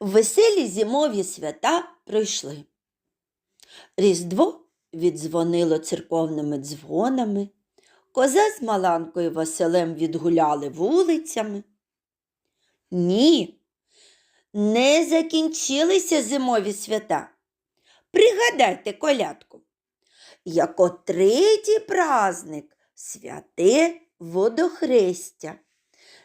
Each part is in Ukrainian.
Веселі зимові свята пройшли. Різдво віддзвонило церковними дзвонами, коза з Маланкою Василем відгуляли вулицями. Ні, не закінчилися зимові свята. Пригадайте колядку. Як третій праздник святе водохрестя.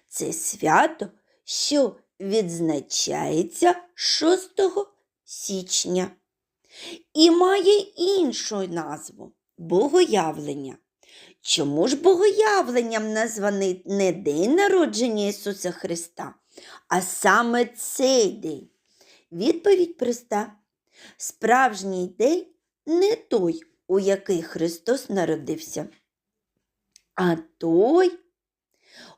Це свято, що відзначається 6 січня і має іншу назву Богоявлення. Чому ж богоявленням названий не День народження Ісуса Христа, а саме цей день? Відповідь проста. Справжній день не той, у який Христос народився, а той,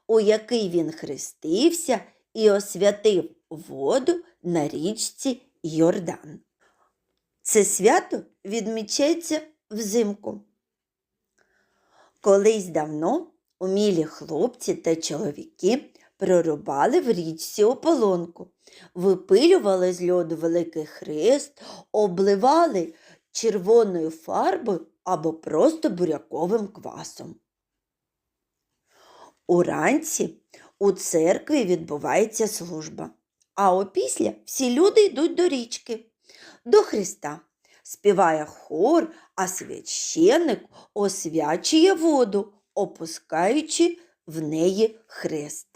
у який Він хрестився і освятив воду на річці Йордан. Це свято відмічається взимку. Колись давно умілі хлопці та чоловіки прорубали в річці ополонку, випилювали з льоду великий хрест, обливали червоною фарбою або просто буряковим квасом. Уранці у церкві відбувається служба, а опісля всі люди йдуть до річки, до Христа. Співає хор, а священник освячує воду, опускаючи в неї хрест.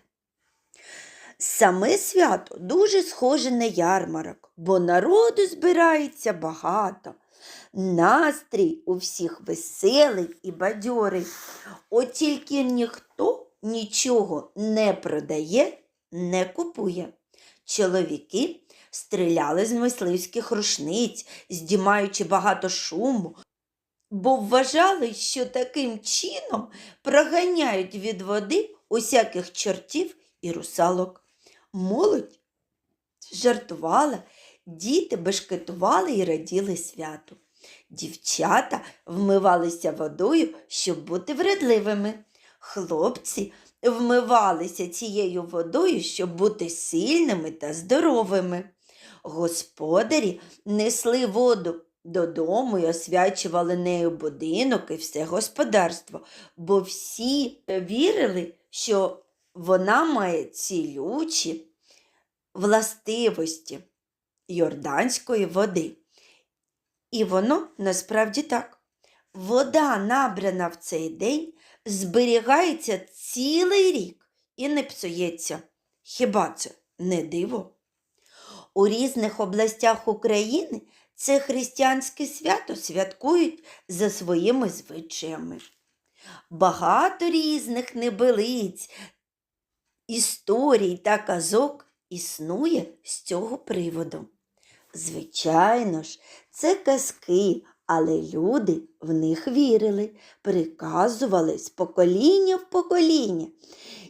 Саме свято дуже схоже на ярмарок, бо народу збирається багато. Настрій у всіх веселий і бадьорий. От тільки ніхто нічого не продає, не купує. Чоловіки стріляли з мисливських рушниць, здіймаючи багато шуму, бо вважали, що таким чином проганяють від води усяких чортів і русалок. Молодь жартувала, діти бешкетували і раділи святу. Дівчата вмивалися водою, щоб бути вредливими. Хлопці вмивалися цією водою, щоб бути сильними та здоровими. Господарі несли воду додому і освячували нею будинок і все господарство, бо всі вірили, що вона має цілючі властивості йорданської води. І воно насправді так. Вода, набрана в цей день, зберігається цілий рік і не псується. Хіба це не диво? У різних областях України це християнське свято святкують за своїми звичаями. Багато різних небелиць, історій та казок існує з цього приводу. Звичайно ж, це казки, але люди в них вірили, приказували з покоління в покоління.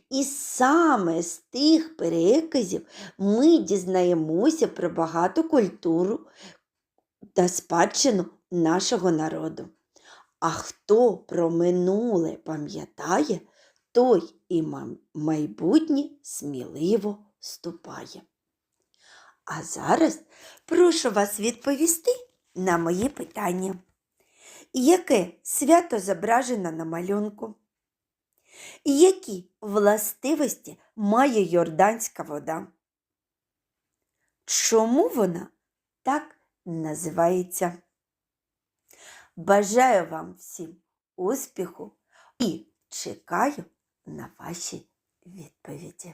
І саме з тих переказів ми дізнаємося про багату культуру та спадщину нашого народу. А хто про минуле пам'ятає, той і майбутнє сміливо ступає. А зараз прошу вас відповісти на мої питання. Яке свято зображено на малюнку? Які властивості має йорданська вода? Чому вона так називається? Бажаю вам всім успіху і чекаю на ваші відповіді.